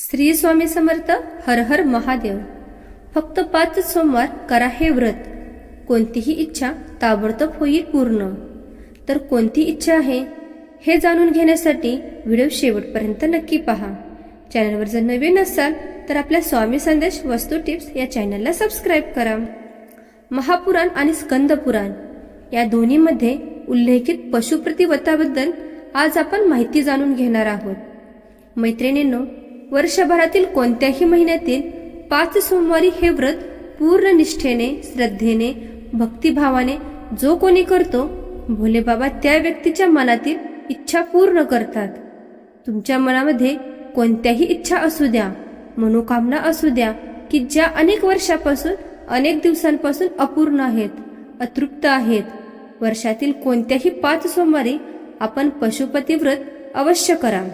श्री स्वामी समर्थ हर हर महादेव. फक्त पाच सोमवार करा हे व्रत. कोणतीही इच्छा ताबडतोब होईल पूर्ण. तर कोणती इच्छा आहे हे जाणून घेण्यासाठी व्हिडिओ शेवटपर्यंत नक्की पहा. चॅनलवर जर नवीन असाल तर आपल्या स्वामी संदेश वस्तू टिप्स या चॅनलला सबस्क्राईब करा. महापुराण आणि स्कंद पुराण या दोन्हीमध्ये उल्लेखित पशुप्रतिवताबद्दल आज आपण माहिती जाणून घेणार आहोत. मैत्रिणींनो वर्षभरातील कोणत्याही महिन्यातील पाच सोमवारी हे व्रत पूर्ण निष्ठेने श्रद्धेने भक्तिभावाने जो कोणी करतो भोले बाबा त्या व्यक्तीच्या मनातील इच्छा पूर्ण करतात. तुमच्या मनामध्ये कोणत्याही इच्छा असू द्या मनोकामना असू द्या की ज्या अनेक वर्षापासून अनेक दिवसांपासून अपूर्ण आहेत अतृप्त आहेत. वर्षातील कोणत्याही पाच सोमवारी आपण पशुपती व्रत अवश्य करा.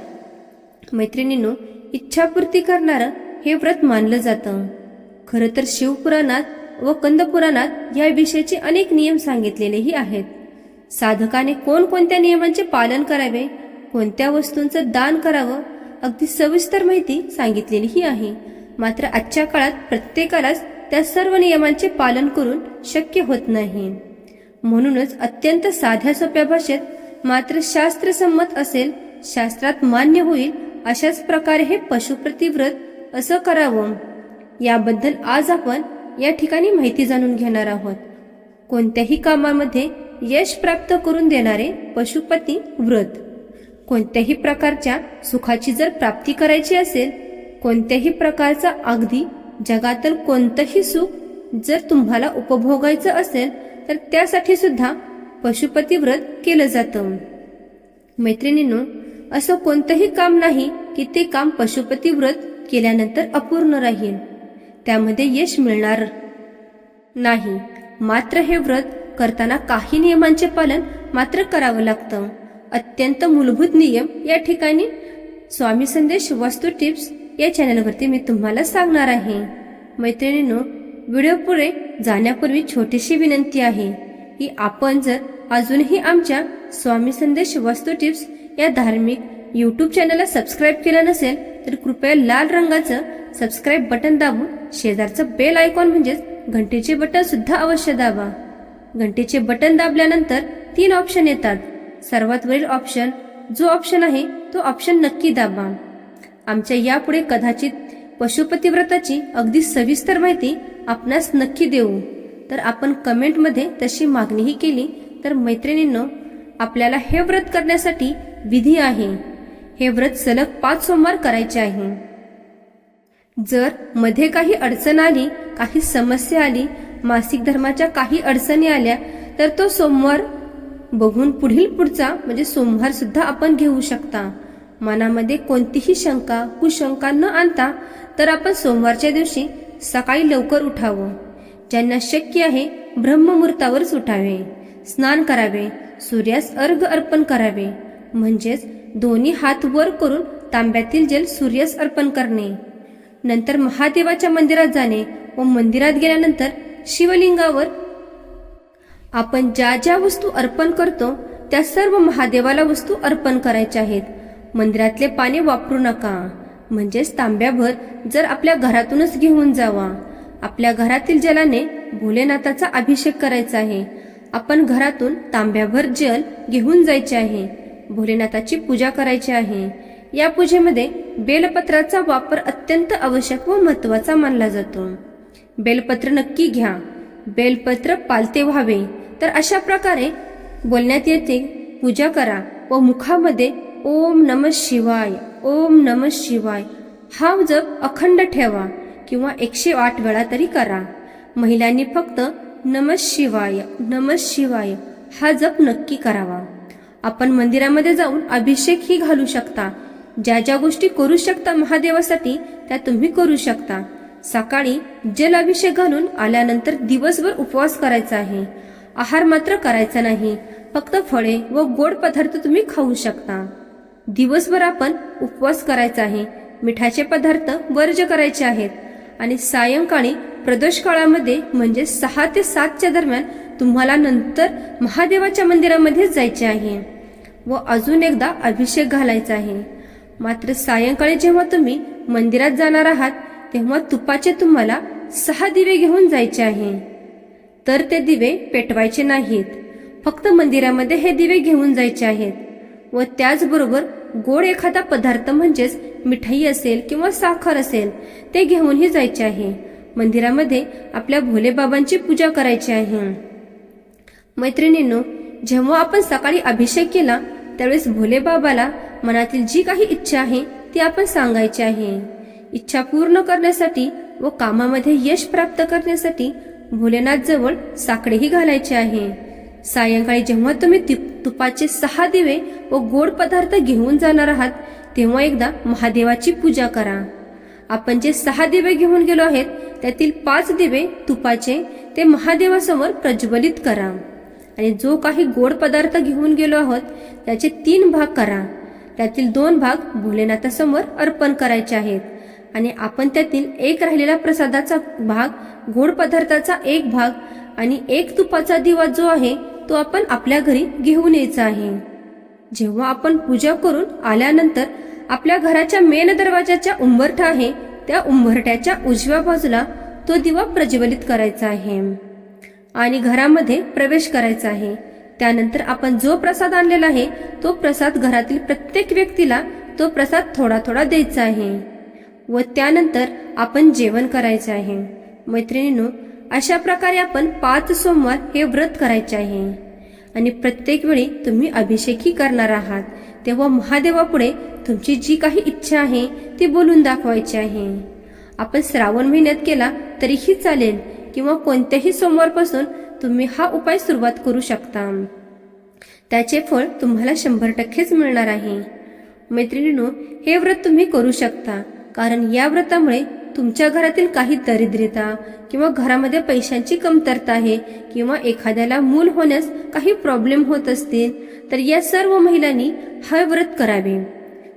मैत्रिणींनो इच्छापूर्ती करणारं हे व्रत मानलं जातं. खरं तर शिवपुराणात व कंदपुराणात या विषयाचे अनेक नियम सांगितलेलेही आहेत. साधकाने कोणकोणत्या नियमांचे पालन करावे कोणत्या वस्तूंचं दान करावं अगदी सविस्तर माहिती सांगितलेलीही आहे. मात्र आजच्या काळात प्रत्येकालाच त्या सर्व नियमांचे पालन करून शक्य होत नाही. म्हणूनच अत्यंत साध्या सोप्या भाषेत मात्र शास्त्रसंमत असेल शास्त्रात मान्य होईल अशाच प्रकारे हे पशुप्रतिव्रत असं करावं. याबद्दल आज आपण या ठिकाणी माहिती जाणून घेणार आहोत. कोणत्याही कामामध्ये यश प्राप्त करून देणारे पशुपती व्रत. कोणत्याही प्रकारच्या सुखाची जर प्राप्ती करायची असेल कोणत्याही प्रकारचा अगदी जगातील कोणतंही सुख जर तुम्हाला उपभोगायचं असेल तर त्यासाठी सुद्धा पशुपती व्रत केलं जातं. मैत्रिणींनो असं कोणतंही काम नाही की ते काम पशुपती व्रत केल्यानंतर अपूर्ण राहील. त्यामध्ये यश मिळणार नाही. मात्र हे व्रत करताना काही नियमांचे पालन मात्र करावं लागतं. अत्यंत मूलभूत नियम या ठिकाणी स्वामी संदेश वस्तू टिप्स या चॅनलवरती मी तुम्हाला सांगणार आहे. मैत्रिणींनो व्हिडिओ पुढे जाण्यापूर्वी छोटीशी विनंती आहे की आपण जर अजूनही आमच्या स्वामी संदेश वस्तू टिप्स या धार्मिक यूट्यूब चॅनलला सबस्क्राईब केलं नसेल तर कृपया लाल रंगाचं सबस्क्राईब बटन दाबून शेजारचं बेल आयकॉन म्हणजेच घंटेचे बटन सुद्धा अवश्य दाबा. घंटेचे बटन दाबल्यानंतर तीन ऑप्शन येतात. सर्वात वरील ऑप्शन जो ऑप्शन आहे तो ऑप्शन नक्की दाबा. आमच्या यापुढे कदाचित पशुपतिव्रताची अगदी सविस्तर माहिती आपणास नक्की देऊ. तर आपण कमेंटमध्ये तशी मागणीही केली तर मैत्रिणींनो आपल्याला हे व्रत करण्यासाठी विधी आहे. हे व्रत सलग पाच सोमवार करायचे आहे. जर मध्ये काही अडचण आली काही समस्या आली मासिक धर्माच्या काही अडचणी आल्या तर तो सोमवार बघून पुढील पुढचा म्हणजे सोमवार सुद्धा आपण घेऊ शकता. मनामध्ये कोणतीही शंका कुशंका न आणता तर आपण सोमवारच्या दिवशी सकाळी लवकर उठावं. ज्यांना शक्य आहे ब्रह्ममुहूर्तावरच उठावे. स्नान करावे. सूर्यास अर्घ अर्पण करावे. म्हणजेच दोन्ही हात वर करून तांब्यातील जल सूर्यास अर्पण करणे. नंतर महादेवाच्या मंदिरात जाणे व मंदिरात गेल्यानंतर शिवलिंगावर आपण ज्या ज्या वस्तू अर्पण करतो त्या सर्व महादेवाला वस्तू अर्पण करायच्या आहेत. मंदिरातले पाणी वापरू नका. म्हणजेच तांब्याभर जर आपल्या घरातूनच घेऊन जावा. आपल्या घरातील जलाने भोलेनाथाचा अभिषेक करायचा आहे. आपण घरातून तांब्याभर जल घेऊन जायचे आहे. भोलेनाथाची पूजा करायची आहे. या पूजेमध्ये बेलपत्राचा वापर अत्यंत आवश्यक व महत्त्वाचा मानला जातो. बेलपत्र नक्की घ्या. बेलपत्र पालते व्हावे. तर अशा प्रकारे बोलण्यात येते पूजा करा व मुखामध्ये ओम नम शिवाय ओम नम शिवाय हा जप अखंड ठेवा किंवा एकशे आठ वेळा तरी करा. महिलांनी फक्त नम शिवाय नम शिवाय हा जप नक्की करावा. आपण मंदिरामध्ये जाऊन अभिषेकही घालू शकता. ज्या ज्या गोष्टी करू शकता महादेवासाठी त्या तुम्ही करू शकता. सकाळी जल अभिषेक घालून आल्यानंतर दिवसभर उपवास करायचा आहे. आहार मात्र करायचा नाही. फक्त फळे व गोड पदार्थ तुम्ही खाऊ शकता. दिवसभर आपण उपवास करायचा आहे. मिठाचे पदार्थ वर्ज करायचे आहेत. आणि सायंकाळी प्रदोष काळामध्ये म्हणजे सहा ते सातच्या दरम्यान तुम्हाला नंतर महादेवाच्या मंदिरामध्ये जायचे आहे. व अजून एकदा अभिषेक घालायचा आहे. मात्र सायंकाळी जेव्हा तुम्ही मंदिरात जाणार आहात तेव्हा तुपाचे तुम्हाला सहा दिवे घेऊन जायचे आहे. तर ते दिवे पेटवायचे नाहीत. फक्त मंदिरामध्ये हे दिवे घेऊन जायचे आहेत. व त्याचबरोबर गोड एखादा पदार्थ म्हणजेच मिठाई असेल किंवा साखर असेल ते घेऊनही जायचे आहे. मंदिरामध्ये आपल्या भोलेबाबांची पूजा करायची आहे. मैत्रिणींनो जेव्हा आपण सकाळी अभिषेक केला त्यावेळेस भोलेबाबाला मनातील जी काही इच्छा आहे ती आपण सांगायची आहे. इच्छा पूर्ण करण्यासाठी व कामामध्ये यश प्राप्त करण्यासाठी भोलेनाथ जवळ साकडेही घालायचे आहे. सायंकाळी जेव्हा तुम्ही तुपाचे सहा दिवे व गोड पदार्थ घेऊन जाणार आहात तेव्हा एकदा महादेवाची पूजा करा. आपण जे सहा दिवे घेऊन गेलो आहेत त्यातील पाच दिवे तुपाचे ते महादेवासमोर प्रज्वलित करा. आणि जो काही गोड पदार्थ घेऊन गेलो आहोत त्याचे तीन भाग करा. त्यातील दोन भाग भोलेनाथासमोर अर्पण करायचे आहेत. आणि आपण त्यातील एक राहिलेला प्रसादाचा भाग गोड पदार्थाचा एक भाग आणि एक तुपाचा दिवा जो आहे तो आपण आपल्या घरी घेऊन यायचा आहे. जेव्हा आपण पूजा करून आल्यानंतर आपल्या घराच्या मेन दरवाजाच्या उंबरठा आहे त्या उंबरठ्याच्या उजव्या बाजूला तो दिवा प्रज्वलित करायचा आहे. आणि घरामध्ये प्रवेश करायचा आहे. त्यानंतर आपण जो प्रसाद आणलेला आहे तो प्रसाद घरातील प्रत्येक व्यक्तीला तो प्रसाद थोडा थोडा द्यायचा आहे. व त्यानंतर आपण जेवण करायचे आहे. मैत्रिणींनो अशा प्रकारे आपण पाच सोमवार हे व्रत करायचे आहे. आणि प्रत्येक वेळी तुम्ही अभिषेकही करणार आहात. तेव्हा महादेवापुढे तुमची जी काही इच्छा आहे ती बोलून दाखवायची आहे. आपण श्रावण महिन्यात केला तरीही चालेल. किंवा कोणत्याही सोमवारपासून तुम्ही हा उपाय सुरुवात करू शकता. त्याचे फळ तुम्हाला शंभर टक्केच मिळणार आहे. मैत्रिणीनो हे व्रत तुम्ही करू शकता कारण या व्रतामुळे तुमच्या घरातील काही दरिद्रता किंवा घरामध्ये पैशांची कमतरता आहे किंवा एखाद्याला मूल होण्यास काही प्रॉब्लेम होत असतील तर या सर्व महिलांनी हे व्रत करावे.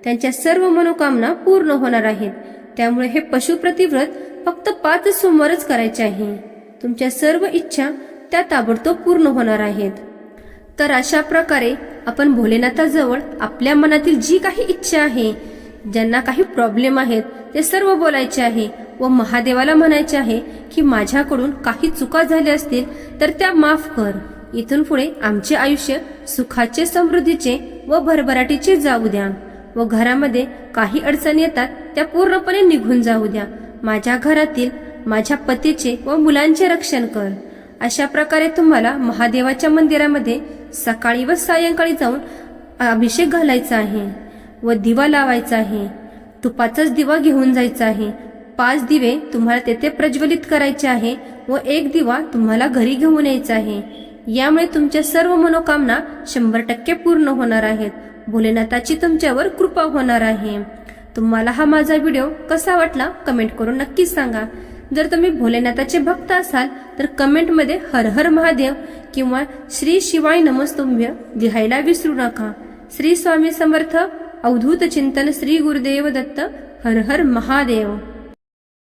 त्यांच्या सर्व मनोकामना पूर्ण होणार आहेत. त्यामुळे हे पशुप्रतिव्रत फक्त पाच सोमवारच करायचे आहे. तुमच्या सर्व इच्छा त्या ताबडतोब पूर्ण होणार आहेत. तर अशा प्रकारे आपण भोलेनाथाजवळ आपल्या मनातील जी काही इच्छा आहे ज्यांना काही प्रॉब्लेम आहेत ते सर्व बोलायचे आहे व महादेवाला म्हणायचे आहे की माझ्याकडून काही चुका झाल्या असतील तर त्या माफ कर. इथून पुढे आमचे आयुष्य सुखाचे समृद्धीचे व भरभराटीचे जाऊ द्या व घरामध्ये काही अडचणी येतात त्या पूर्णपणे निघून जाऊ द्या. माझ्या घरातील माझ्या पतीचे व मुलांचे रक्षण कर. अशा प्रकारे तुम्हाला महादेवाच्या मंदिरामध्ये सकाळी व सायंकाळी जाऊन अभिषेक घालायचा आहे व दिवा लावायचा आहे. तुपाचाच दिवा घेऊन जायचा आहे. पाच दिवे तुम्हाला तेथे प्रज्वलित करायचे आहे व एक दिवा तुम्हाला घरी घेऊन यायचा आहे. यामुळे तुमच्या सर्व मनोकामना शंभर टक्के पूर्ण होणार आहेत. भोलेनाथाची तुमच्यावर कृपा होणार आहे. तुम्हाला हा माझा व्हिडिओ कसा वाटला कमेंट करून नक्कीच सांगा. जर तुम्ही भोलेनाथाचे भक्त असाल तर कमेंटमध्ये हर हर महादेव किंवा श्री शिवाय नमस्तुंभ्य लिहायला विसरू नका. श्री स्वामी समर्थ अवधूत चिंतन श्री गुरुदेव दत्त हर हर महादेव.